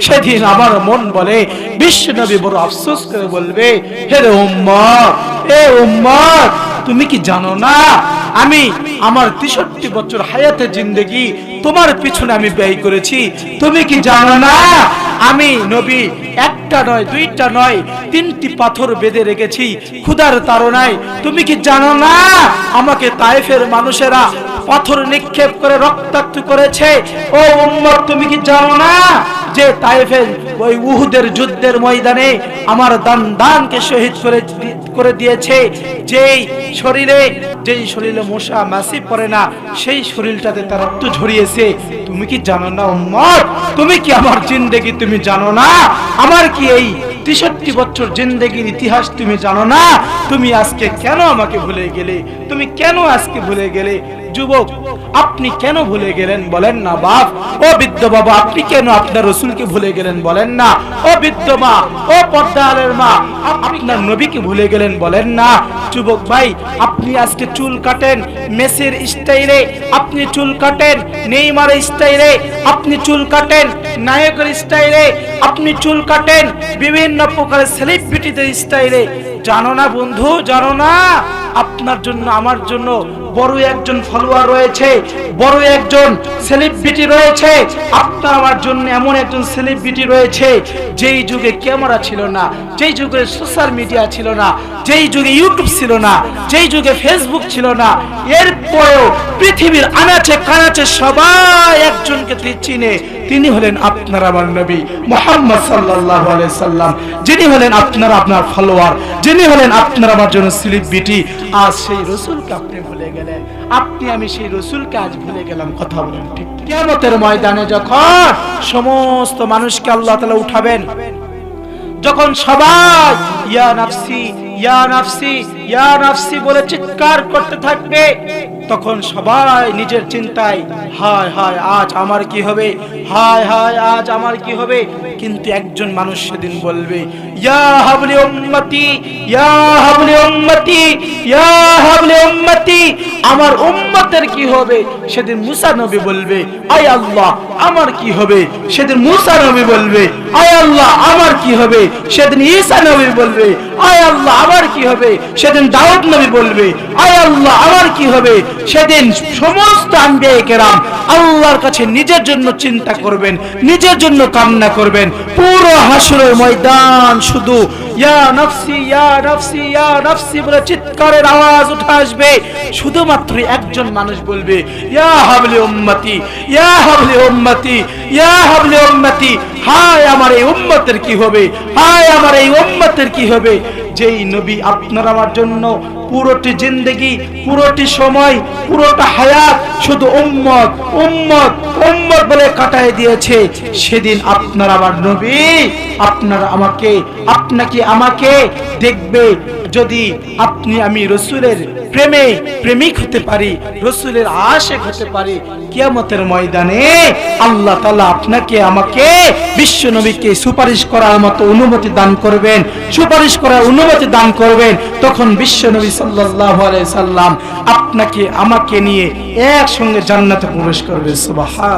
সেদিন আমার মন বলে বিশ্ব নবী বড় আফসোস করে বলবে, হে রে এ উম্মত, তুমি কি জানো না? আমি আমার তেষট্টি বছর হায়াতে জিন্দেগি, তোমার পিছনে আমি ব্যয় করেছি। তুমি কি জানো না? আমি নবী, একটা নয়, দুইটা নয়, তিনটি পাথর বেঁধে রেখেছি। ক্ষুধার তাড়নায়, তুমি কি জানো না? আমাকে তাইফের মানুষেরা পাথর নিক্ষেপ করে রক্তাক্ত করেছে। ও উম্মত, তুমি কি জানো না যে তাইফের ওই উহুদের যুদ্ধের ময়দানে আমার দান দানকে শহীদ করে করে দিয়েছে? যেই শরীরে যেই শরীরে মশা মাসি পড়ে না, সেই শরীরটাতে তার রক্ত ঝরিয়েছে। তুমি কি জানো না উম্মত? তুমি কি আমার জিন্দেগি তুমি জানো না? আমার কি এই তেষট্টি বছর জিন্দেগির ইতিহাস তুমি জানো না? তুমি আজকে কেন আমাকে ভুলে গেলে? তুমি কেন আজকে ভুলে গেলে? যুবক, আপনি কেন ভুলে গেলেন বলেন না বাপ? ও বৃদ্ধ বাবা, আপনি কেন আপনার রসুলকে ভুলে গেলেন বলেন না? ও বৃদ্ধ মা, ও পর্দালের মা, আপনার নবীকে ভুলে গেলেন বলেন না? যুবক ভাই, আপনি আজকে চুল কাটেন মেসির স্টাইলে, আপনি চুল কাটেন নেইমার স্টাইলে, আপনি চুল কাটেন নায়কের স্টাইলে, আপনি চুল কাটেন বিভিন্ন প্রকারের সেলিব্রিটিদের স্টাইলে। জানো না বন্ধু, জানো না? আপনার জন্য, আমার জন্য বড় একজন ফলোয়ার রয়েছে, বড় একজন সেলিব্রিটি রয়েছে। আপনার আমার জন্য এমন একজন সেলিব্রিটি রয়েছে, যেই যুগে ক্যামেরা ছিল না, যেই যুগে সোশ্যাল মিডিয়া ছিল না, যেই যুগে ইউটিউব ছিল না, যেই যুগে ফেসবুক ছিল না। এরপরেও পৃথিবীর আনাচে কানাচে সবাই একজনকে চিনে। তিনি হলেন আপনার আমার নবী মোহাম্মদ আলাইহি সাল্লাম। যিনি হলেন আপনার আপনার ফলোয়ার যিনি হলেন আপনার আমার জন্য সেলিব্রিটি আজ সেই রসুলকে আপনি ভুলে গেলেন। আপনি, আমি সেই রসুলকে আজ ভুলে গেলাম, কথা বলেন ঠিক কেমতের ময়দানে যখন সমস্ত মানুষকে আল্লাহ তালা উঠাবেন, যখন সবাই, ইয়া নাফসি ইয়া নাফসি ইয়া নাফসি বলে চিৎকার করতে থাকবে, তখন সবাই নিজের চিন্তায়, হায় হায়, আজ আমার কি হবে? হায় হায়, আজ আমার কি হবে? কিন্তু একজন মানুষ সেদিন বলবে আমার উম্মতের কি হবে? সেদিন মুসা নবী বলবে, আয় আল্লাহ, আমার কি হবে? সেদিন মুসা নবী বলবে, আয় আল্লাহ, আমার কি হবে? সেদিন ঈসা নবী বলবে, আয় আল্লাহ, আমার কি হবে? সেদিন দাউদ নবী বলবে, আয় আল্লাহ, আমার কি হবে? সেদিন সমস্ত আম্বিয়া আল্লাহর কাছে নিজের জন্য চিন্তা করবেন, নিজের জন্য কান্না করবেন। পুরো হাসরের ময়দান শুধু শুধুমাত্র একজন মানুষ বলবে, ইয়া উম্মতি, হায় আমার এই উম্মতের কি হবে? হায় আমার এই উম্মতের কি হবে? যেই নবী আপনার আমার জন্য পুরোটি জিন্দেগি, পুরোটি সময়, পুরোটা হায়াত শুধু উম্মত উম্মত উম্মত বলে কাটায় দিয়েছে। সেদিন আপনার আমার নবী, আপনার আমাকে আপনাকে আমাকে দেখবে? যদি আপনি আমি রসুলের প্রেমে প্রেমিক হতে পারি, রসুলের আশেক হতে পারি, কিয়ামতের ময়দানে আল্লাহ তালা আপনাকে, আমাকে বিশ্ব নবীকে সুপারিশ করার মতো অনুমতি দান করবেন, সুপারিশ করার অনুমতি দান করবেন, তখন বিশ্ব নবী সাল্লাম আপনাকে, আমাকে নিয়ে একসঙ্গে জান্নাতে প্রবেশ করবে সুবাহা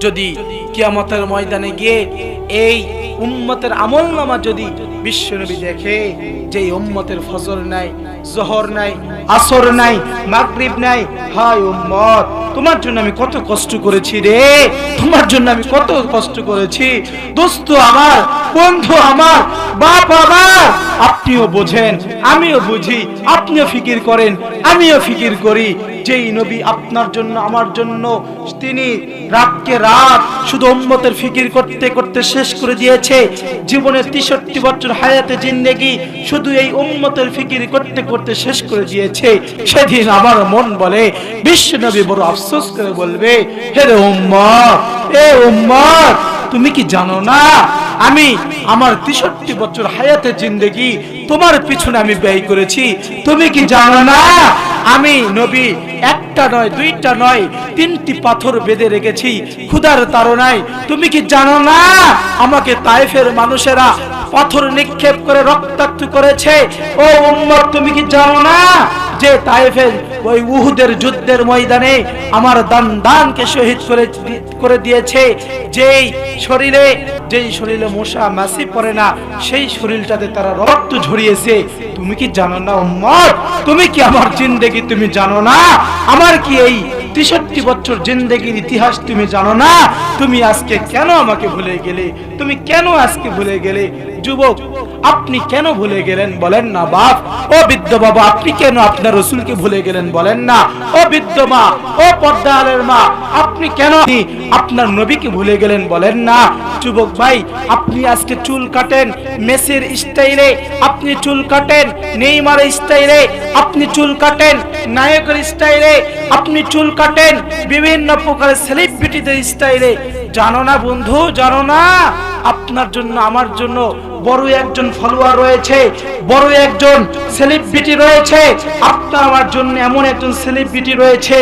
যদি কিয়ামতের ময়দানে গিয়ে এই উম্মতের আমল নামা যদি বিশ্বনবী দেখে যে উম্মতের ফজর নাই, জহর নাই, আসর নাই, মাগরিব নাই, হায় উম্মত! তোমার জন্য আমি কত কষ্ট করেছি রে। তোমার জন্য আমি কত কষ্ট করেছি। দোস্ত আমার, বন্ধু আমার, বাপ আমার, আপনিও বোঝেন, আমিও বুঝি, আপনিও ফিকির করেন, আমিও ফিকির করি। যেই নবী আপনার জন্য, আমার জন্য তিনি রাতকে রাত শুধু উম্মতের ফিকির করতে করতে শেষ করে দিয়েছে। জীবনের তেষট্টি বছর হায়াতে জিন্দেগি শুধু এই উম্মতের ফিকির করতে করতে শেষ করে দিয়েছে। সেদিন আমার মন বলে, বিশ্ব নবী বড় আফসোস করে বলবে, হে উম্মত, এ উম্মত তুমি কি জানো না? আমি আমার তেষট্টি বছর হায়াতে জিন্দেগি, তোমার পিছনে আমি ব্যয় করেছি। তুমি কি জানো না? আমি নবী, একটা নয়, দুইটা নয়, তিনটি পাথর বেঁধে রেখেছি। ক্ষুধার তাড়নায়। তুমি কি জানো না? আমাকে তাইফের মানুষেরা পাথর নিক্ষেপ করে রক্তাক্ত করেছে। ও উম্মত, তুমি কি জানো না? যে তাইফের ওই উহুদের যুদ্ধের ময়দানে আমার দান দানকে শহীদ করে করে দিয়েছে, যেই শরীরে যেই শরীরে মশা মাসি পড়ে না, সেই শরীরটাতে তারা রক্ত ঝরিয়েছে। তুমি কি জানো না, উম্মত? তুমি কি আমার জিন্দেগি তুমি জানো না? আমার কি এই তেষট্টি বছর জিন্দেগির ইতিহাস তুমি জানো না? তুমি আজকে কেন আমাকে ভুলে গেলে? তুমি কেন আজকে ভুলে গেলে? যুবক আপনি কেন ভুলে গেলেন বলেন না বাপ? ও বৃদ্ধ বাবা, আপনি কেন আপনার রসুলকে ভুলে গেলেন বলেন না? ও বৃদ্ধ মা, ও পর্দালের মা, আপনি কেন আপনার নবীকে ভুলে গেলেন বলেন না? যুবক ভাই আপনি আজকে চুল কাটেন মেসির স্টাইলে, আপনি চুল কাটেন নেইমার স্টাইলে, আপনি চুল কাটেন নায়কের স্টাইলে, আপনি চুল কাটেন বিভিন্ন প্রকারের সেলিব্রিটিদের স্টাইলে। জানো না বন্ধু, জানো না? আপনার জন্য, আমার জন্য বড় একজন ফলোয়ার রয়েছে বড় একজন সেলিব্রিটি রয়েছে। আপনার আমার জন্য এমন একজন সেলিব্রিটি রয়েছে,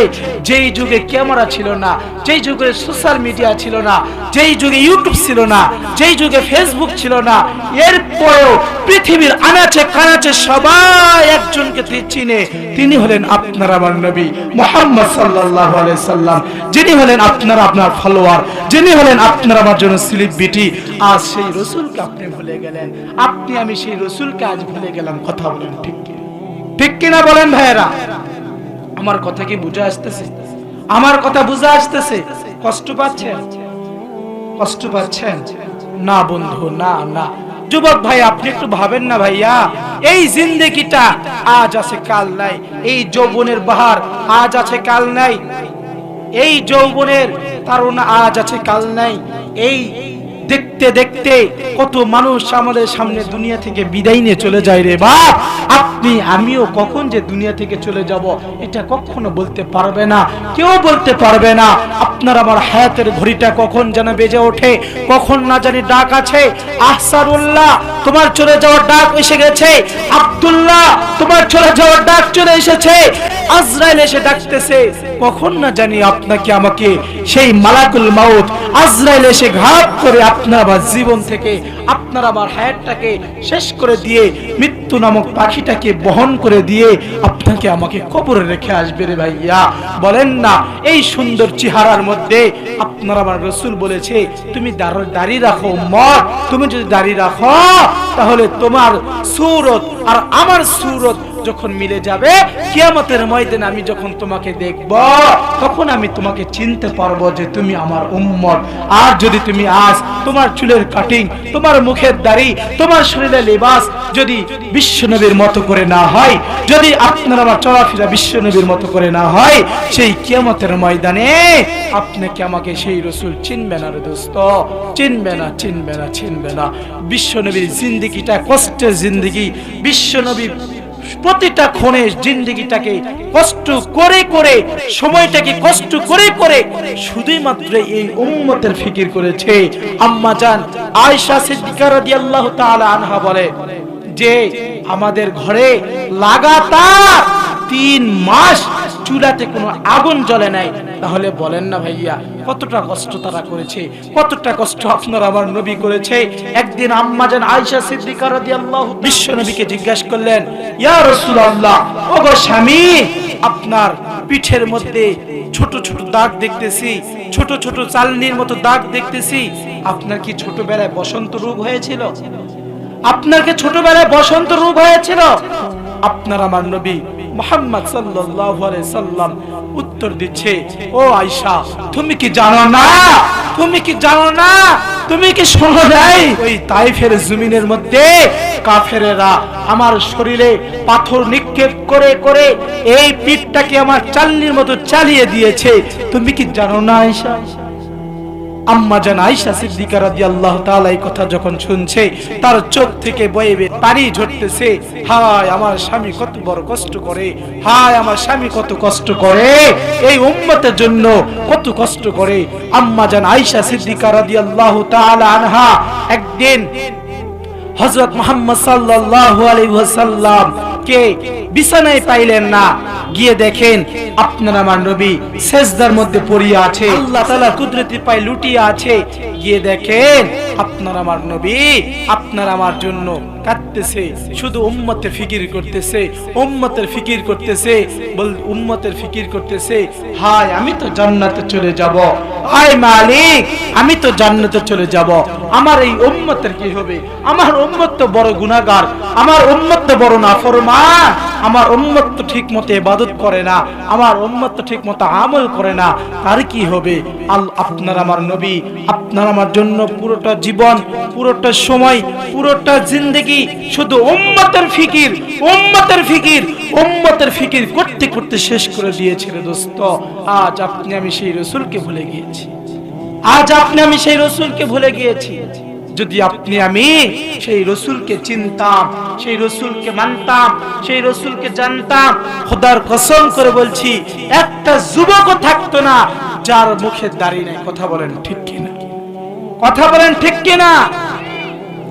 যেই যুগে ক্যামেরা ছিল না। যেই যুগে সোশ্যাল মিডিয়া ছিল না, যেই যুগে ইউটিউব ছিল না, যেই যুগে ফেসবুক ছিল না, এরপরেও পৃথিবীর আনাচে কানাচে সবাই একজনকে চিনে। তিনি হলেন আপনার আমার নবী মোহাম্মদ আলাইহি সাল্লাম। যিনি হলেন আপনার আপনার ফলোয়ার যিনি হলেন আপনার আমার জন্য সেলিব্রিটি আজ সেই রসুলকে আপনি ভুলে গেলেন। আপনি, আমি সেই রসুলকে আজ ভুলে গেলাম। কথা বলেন ঠিক ঠিক কিনা বলেন ভাইয়েরা? আমার কথা কি বুঝে আসতেছে? আমার কথা বুঝে আসতেছে। কষ্ট পাচ্ছেন? কষ্ট পাচ্ছেন? না বন্ধু, না না। যুবক ভাই, আপনি একটু ভাবেন না ভাইয়া। এই জিন্দেগিটা আজ আছে, কাল নাই। এই যৌবনের বাহার আজ আছে, কাল নাই। এই যৌবনের তারুণ আজ আছে, কাল নাই। এই দেখতে দেখতে কত মানুষ আমাদের সামনে দুনিয়া থেকে বিদায় নিয়ে চলে যায় রে বাপ। আপনি, আমিও কখন যে দুনিয়া থেকে চলে যাব এটা কখনো বলতে পারবে না। কেউ বলতে পারবে না। আপনার আমার হায়াতের ঘড়িটা কখন যেন বেজে ওঠে, কখন না জানি ডাক আছে। আহসারুল্লাহ, তোমার চলে যাওয়ার ডাক এসে গেছে। আব্দুল্লাহ, তোমার চলে যাওয়ার ডাক চলে এসেছে। আজরাইল এসে ডাকতেছে, কখন না জানি আপনাকে আমাকে সেই মালাকুল মাউত আজরাইল এসে ঘাত করে আপনার আমার জীবন থেকে, আপনার আমার হায়াতটাকে শেষ করে দিয়ে, মৃত্যু নামক পাখিটাকে বহন করে দিয়ে আপনাকে আমাকে কবরে রেখে আসবে রে ভাইয়া। বলেন না, এই সুন্দর চেহারার মধ্যে আপনার আমার রসুল বলেছে, তুমি দাঁড়- দাঁড়িয়ে রাখো মর তুমি যদি দাঁড়িয়ে রাখো, তাহলে তোমার সুরত আর আমার সুরত যখন মিলে যাবে, কিয়ামতের ময়দানে আমি যখন তোমাকে দেখব, তখন আমি তোমাকে চিনতে পারব যে তুমি আমার উম্মত। আর যদি তুমি আজ তোমার চুলের কাটিং তোমার মুখের দাড়ি, তোমার শরীরে লেবাস যদি বিশ্বনবীর মতো করে না হয়, যদি আপনার আমার চলাফেরা বিশ্বনবীর মতো করে না হয়, সেই কিয়ামতের ময়দানে আপনাকে আমাকে সেই রসুল চিনবে না রে দোস্ত। চিনবে না চিনবে না চিনবে না। বিশ্বনবীর জিন্দিগিটা কষ্টের জিন্দিগি। বিশ্বনবী প্রতিটা ক্ষণে জিন্দিগিটাকে কষ্ট করে করে, সময়টাকে কষ্ট করে করে শুধুই মাত্র এই উম্মতের ফিকির করেছে। আম্মা জান আয়েশা সিদ্দিকা রাদিয়াল্লাহু তাআলা আনহা বলে যে, আমাদের ঘরে লাগাতার তিন মাস চুলাতে কোনো আগুন জ্বলে নাই। তাহলে বলেন না ভাইয়া, কতটা কষ্ট তারা করেছে, কতটা কষ্ট আপনার আমার নবী করেছে। একদিন আম্মা জান আয়েশা সিদ্দিকা রাদিয়াল্লাহু বিশ্ব নবীকে জিজ্ঞাসা করলেন, ইয়া রাসূলুল্লাহ ওগো স্বামী, আপনার পিঠের মধ্যে ছোট ছোট দাগ দেখতেছি, ছোট ছোট চালনির মতো দাগ দেখতেছি, আপনার কি ছোটবেলায় বসন্ত রোগ হয়েছিল? আপনার কি ছোটবেলায় বসন্ত রোগ হয়েছিল? আপনার আমার নবী মোহাম্মদ সাল্লাল্লাহু সাল্লাম উত্তর দিচ্ছে, ও আয়েশা, তুমি কি জানো না? তুমি কি জানো না? তুমি কি শোনো নাই? ওই তাইফের জমিনের মধ্যে কাফেরেরা আমার শরীরে পাথর নিক্ষেপ করে করে এই পিঠটাকে আমার চাল্লির মতো চালিয়ে দিয়েছে। তুমি কি জানো না, আয়েশা? কত কষ্ট করে। এই উম্মতের জন্য কত কষ্ট করে। আম্মা জান আয়েশা সিদ্দিকা আনহা একদিন হযরত মুহাম্মদ সাল্লাল্লাহু আলাইহি কে বিছানায় পাইলেন না। গিয়ে দেখেন আপনার আমার নবী সেজদার মধ্যে পড়িয়া আছে, আল্লাহ তাআলা কুদরতি পায় লুটিয়ে আছে। গিয়ে দেখেন আপনার আমার নবী আপনার আমার জন্য কাঁদতেছে, শুধু উম্মতের ফিকির করতেছে, উম্মতের ফিকির করতেছে, বল উম্মতের ফিকির করতেছে, হায়, আমি তো জান্নাতে চলে যাব। হায় মালিক, আমি তো জান্নাতে চলে যাব। আমার এই উম্মতের কি হবে? আমার উম্মত তো বড় গুনাহগার আমার উম্মত বড় নাফরমান আমার উম্মত ঠিক মতো ইবাদত করে না, আমার উম্মত ঠিক মতো আমল করে না। তার কি হবে? আল, আপনার আমার নবী, আপনার আমার জন্য পুরোটা জীবন, পুরোটা সময়, পুরোটা জিন্দগি শুধু উম্মতের ফিকির উম্মতের ফিকির উম্মতের ফিকির করতে করতে শেষ করে দিয়েছিল দোস্ত। আজ আপনি আমি সেই রসুলকে ভুলে গিয়েছি। আজ আপনি আমি সেই রসুলকে ভুলে গিয়েছি। যদি আপনি আমি সেই রসুলকে চিনতাম, সেই রসুলকে মানতাম, সেই রসুলকে জানতাম, খোদার কসম করে বলছি, একটা যুবকও থাকতো না যার মুখে দাঁড়িয়ে নেই। কথা বলেন ঠিক কিনা? কথা বলেন ঠিক কিনা?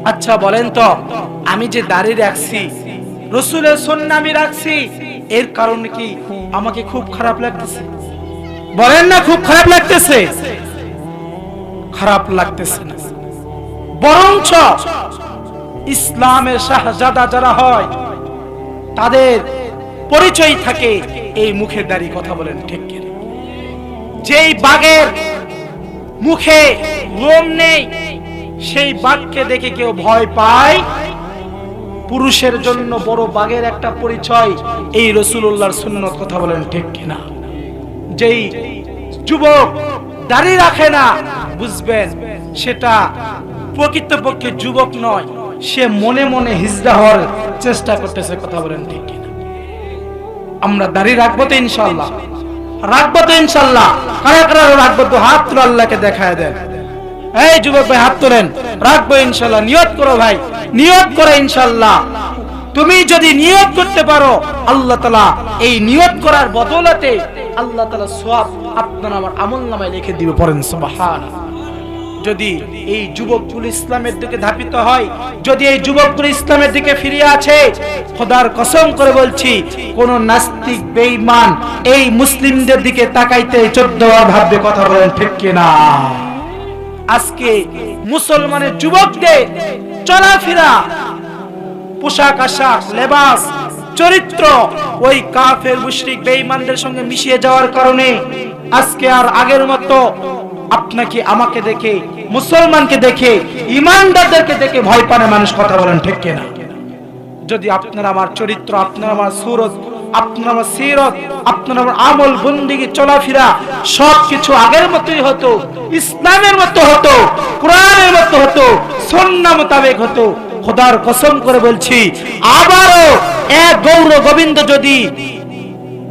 আচ্ছা বলেন তো, আমি যে দাঁড়িয়ে রাখছি, রসুলের সন্না আমি রাখছি, এর কারণ কি আমাকে খুব খারাপ লাগতেছে? বলেন না, খুব খারাপ লাগতেছে। খারাপ লাগতেছে না। বরঞ্চ ইসলামের শাহজাদা যারা হয়, তাদের পরিচয় থাকে এই মুখের দাড়ি কথা বলেন ঠিক যেই বাঘের মুখে লোম নেই, সেই বাঘকে দেখে কেউ ভয় পায়। পুরুষের জন্য বড় বাঘের একটা পরিচয় এই রসুল্লাহর সুন্নত কথা বলেন ঠিক কিনা। যেই যুবক দাড়ি রাখে না, বুঝবেন, সেটা প্রকৃতপক্ষে যুবক নয়, সে মনে মনে হিজড়া হওয়ার চেষ্টা করতেছে, কথা বলেন ঠিক কিনা। আমরা দাড়ি রাখব তো ইনশাল্লাহ রাখব তো ইনশাল্লাহ কারা কারা রাখব তো হাত তুলে আল্লাহকে দেখায় দেন। এই যুবক ভাই, হাত তোলেন। রাখব ইনশাল্লাহ নিয়ত করো ভাই। নিয়ত করো ইনশাল্লাহ তুমি যদি নিয়ত করতে পারো, আল্লাহ তালা এই নিয়ত করার বদলতে আল্লাহ তালা সব আপনার আমার আমল নামায় লিখে দিবে, পড়েন সুবহান যদি এই যুবকগুলো ইসলামের দিকে ধাপিত হয়, যদি এই যুবকগুলো ইসলামের দিকে ফিরে আছে খোদার কসম করে বলছি, কোন নাস্তিক বেঈমান এই মুসলিমদের দিকে তাকাইতে চোদ্দ ভাববে কথা বলেন ঠিক কিনা? আজকে মুসলমানের যুবকদের চলাফেরা, পোশাক আশাক, লেবাস, চরিত্র ওই কাফের, মুশরিক, বেঈমানদের সঙ্গে মিশিয়ে যাওয়ার কারণে আজকে আর আগের মতো আপনাকে, আমাকে দেখে, মুসলমানকে দেখে, ইমানদারদেরকে দেখে ভয় পানে মানুষ কথা বলেন, ঠিক কিনা? যদি আপনার আমার চরিত্র, আপনার আমার সুরত, আপনার আমার সিরত, আপনার আমার আমল চলাফেরা সব কিছু আগের মতোই হতো, ইসলামের মতো হতো, কোরআনের মতো হতো সন্না মোতাবেক হতো, খোদার কসম করে বলছি, আবারও এক গৌর গোবিন্দ যদি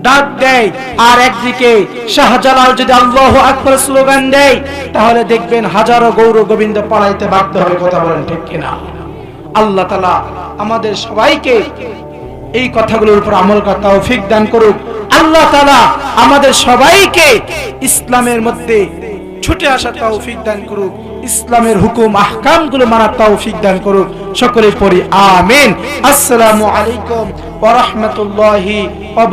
ডাক দেয়। আর একদিকে শাহজালাল যদি আল্লাহ আকবর স্লোগান দেয়, তাহলে দেখবেন হাজারো গৌর গোবিন্দ পালাইতে বাধ্য হবে, কথা বলেন ঠিক কিনা? আল্লাহ তালা আমাদের সবাইকে এই কথাগুলোর উপর আমল করা তৌফিক দান করুক। আল্লাহ তালা আমাদের সবাইকে ইসলামের মধ্যে ছুটে আসা তৌফিক দান করুক। ইসলামের হুকুম আহকামগুলো মানার তৌফিক দান করুক সকলে পড়ি আমিন। আসসালামু আলাইকুম ওয়া